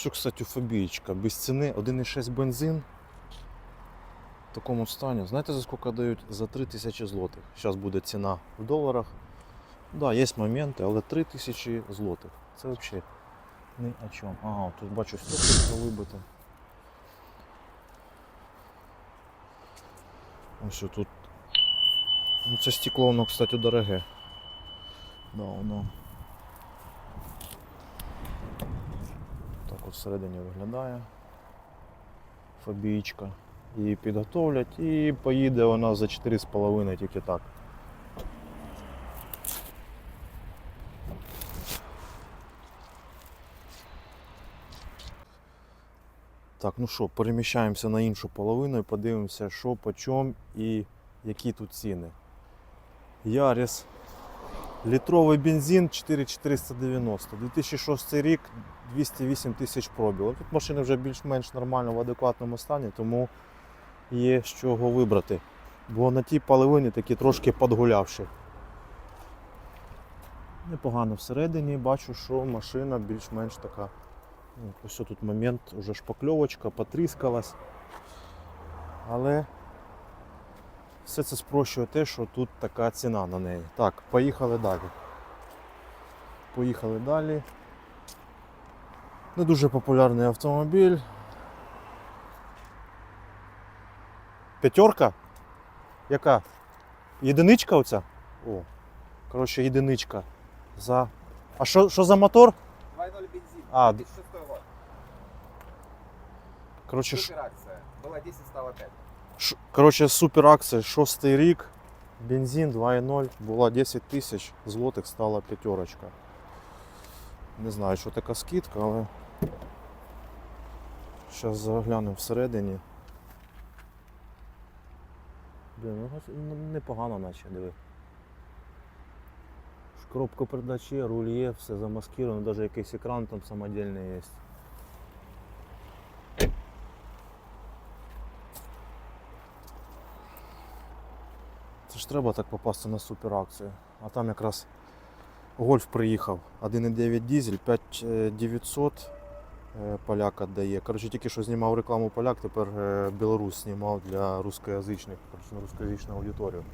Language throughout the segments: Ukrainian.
Що, кстати, фобієчка, без ціни 1,6 бензин. В такому стані. Знаєте за скільки дають? За 3000 злотих. Зараз буде ціна в доларах. Да, є моменти, але 3000 злотих. Це взагалі ні о чому. Ага, тут бачу стекло вибите. Ось тут. Ну, це стекло, воно, кстати, дороге. Да, воно. Так всередині виглядає. Фабійка. Її підготовлять і поїде вона за 4,5 тільки так. Так, ну що, переміщаємося на іншу половину і подивимося, що по чому і які тут ціни. Яріс. Літровий бензин 4490. 2006 рік 208 тисяч пробігу. Тут машини вже більш-менш нормально в адекватному стані, тому є з чого вибрати. Бо на тій половині такі трошки подгулявші. Непогано всередині бачу, що машина більш-менш така. Ось тут момент, уже шпакльовочка, потріскалась. Але все це спрощує те, що тут така ціна на неї. Так, поїхали далі. Поїхали далі. Не дуже популярний автомобіль. П'ятерка? Яка? Єдиничка оця? О, коротше, єдиничка. За. А що, що за мотор? 2.0 бензин. А, 2006 год. Коротше, Супер акция. Было 10, стало 5. Коротше, супер акція, шостий рік, бензин 2.0, була 10 тисяч, злотих стала п'ятерочка. Не знаю, що така скидка, але зараз заглянемо всередині. Блін, ну ну, непогано наче, диви. Коробка передач руль є, все замаскировано, навіть якийсь екран там самодільний є. Це ж треба так попасти на суперакцію. А там якраз гольф приїхав. 1,9 дизель, 5900 е, поляк віддає. Коротше, тільки що знімав рекламу поляк, тепер е, Білорусь знімав для русскоязичних, коротше, на русскоязичну аудиторію.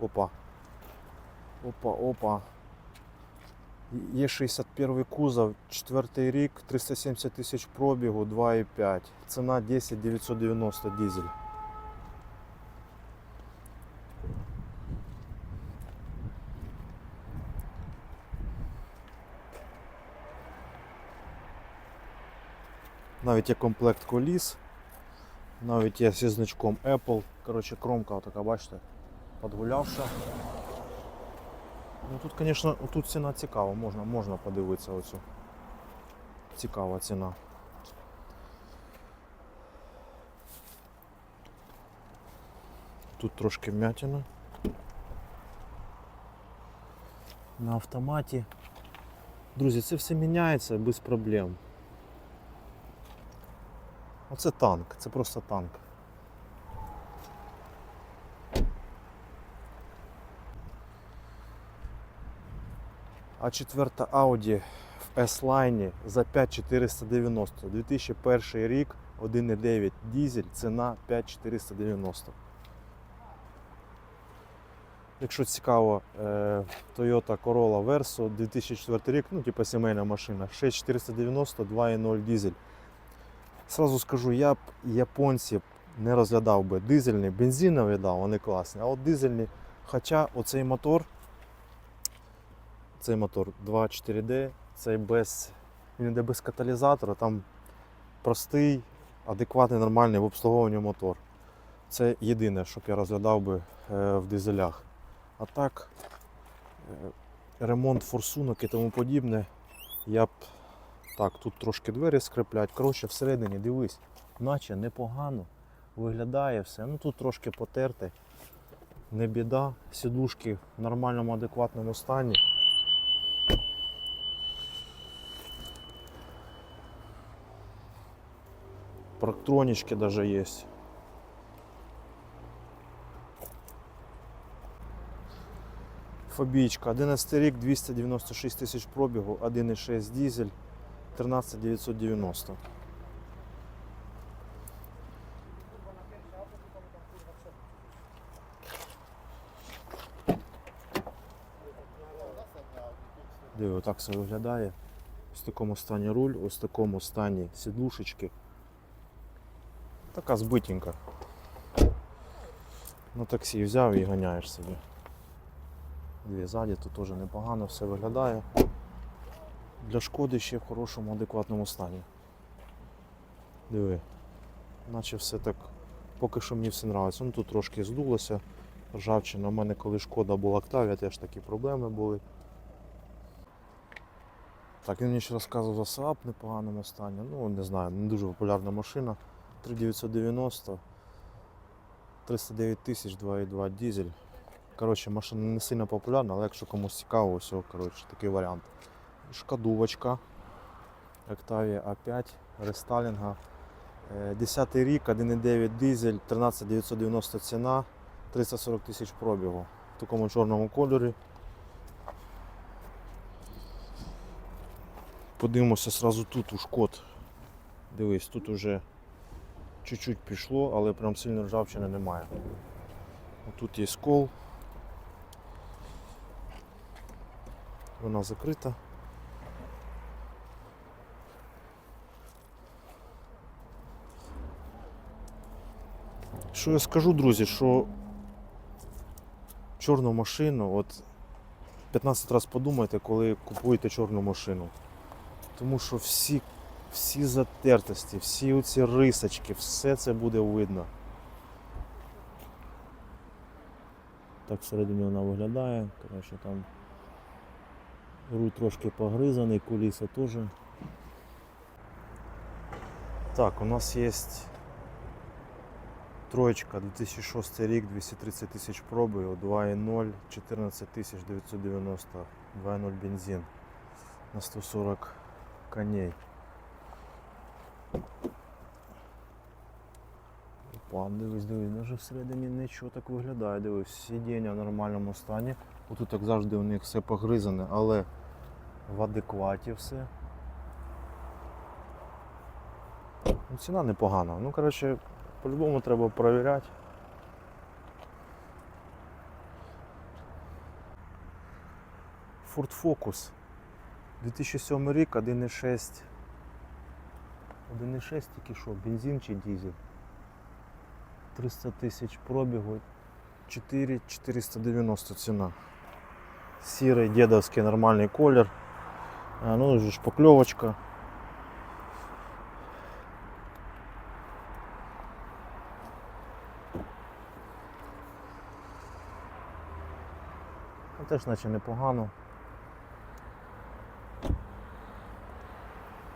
Опа. Опа, опа. Є 61 кузов, 4 рік, 370 тисяч пробігу, 2,5. Ціна 10 990 дизель. Навіть є комплект коліс, навіть є зі значком Apple. Коротше, кромка така, бачите, подгулявша. Ну тут, звісно, тут ціна цікава, можна, можна подивитися оцю. Цікава ціна. Тут трошки м'ятина. На автоматі. Друзі, це все міняється без проблем. Оце танк, це просто танк. А четверта Audi в S-Line за 5490. 2001 рік, 1,9 дизель, ціна 5490. Якщо цікаво, е, Toyota Corolla Verso 2004 рік, ну типа сімейна машина, 6490, 2,0 дизель. Сразу скажу, я б японців не розглядав би дизельний, бензинові, да, вони класні, а от дизельні, хоча оцей мотор, цей мотор 2.4D, цей без, він йде без каталізатора, там простий, адекватний, нормальний в обслуговуванні мотор. Це єдине, щоб я розглядав би е, в дизелях. А так, е, ремонт форсунок і тому подібне, я б так, тут трошки двері скриплять. Коротше, всередині дивись, наче непогано виглядає все. Ну тут трошки потерте. Не біда. Сідушки в нормальному, адекватному стані. Парктронічки даже є. Фобійка, 11 рік, 296 тисяч пробігу, 1,6 дизель, 13 990. Диви, отак все виглядає. Ось в такому стані руль, ось в такому стані сідлушечки. Така збитенька. На таксі взяв і ганяєш собі. Дві ззаді тут теж непогано все виглядає. Для шкоди ще в хорошому, адекватному стані. Диви. Наче все так. Поки що мені все подобається. Ну тут трошки здулося. Ржавчина. У мене коли шкода була Октавія, теж такі проблеми були. Так, він мені ще розказував за Saab в непоганому стані. Ну, не знаю, не дуже популярна машина. 3990, 309 тисяч, 2,2 дизель. Коротше, машина не сильно популярна, але якщо комусь цікаво, ось коротше, такий варіант. Шкадувочка. Octavia A5, рестайлінга. Е, 10 рік, 1,9 дизель, 13990 ціна, 340 тисяч пробігу. В такому чорному кольорі. Подивимося сразу тут у шкод. Дивись, тут уже чуть-чуть пішло, але прям сильно ржавчини немає. Тут є скол. Вона закрита. Що я скажу, друзі, що чорну машину, от 15 разів подумайте, коли купуєте чорну машину. Тому що всі, всі затертості, всі оці рисочки, все це буде видно. Так всередині вона виглядає. Коротше, там руль трошки погризаний, куліса теж. Так, у нас є троєчка 2006 рік, 230 тисяч пробігу, 2.0, 14 тисяч 990, 2.0 бензин на 140 коней. Опа, дивись, дивись, навіть всередині нічого так виглядає, дивись, сидіння в нормальному стані. Отут так завжди у них все погризане, але в адекваті все. Ну, ціна непогана. Ну, коротше, по-любому треба перевіряти. Ford Focus. 2007 рік, 1,6. 1,6 тільки що, бензин чи дизель? 300 тисяч пробігу, 4 490 ціна. Сірий дедовський нормальний колір. Ну вже шпакльовочка. Теж наче непогано.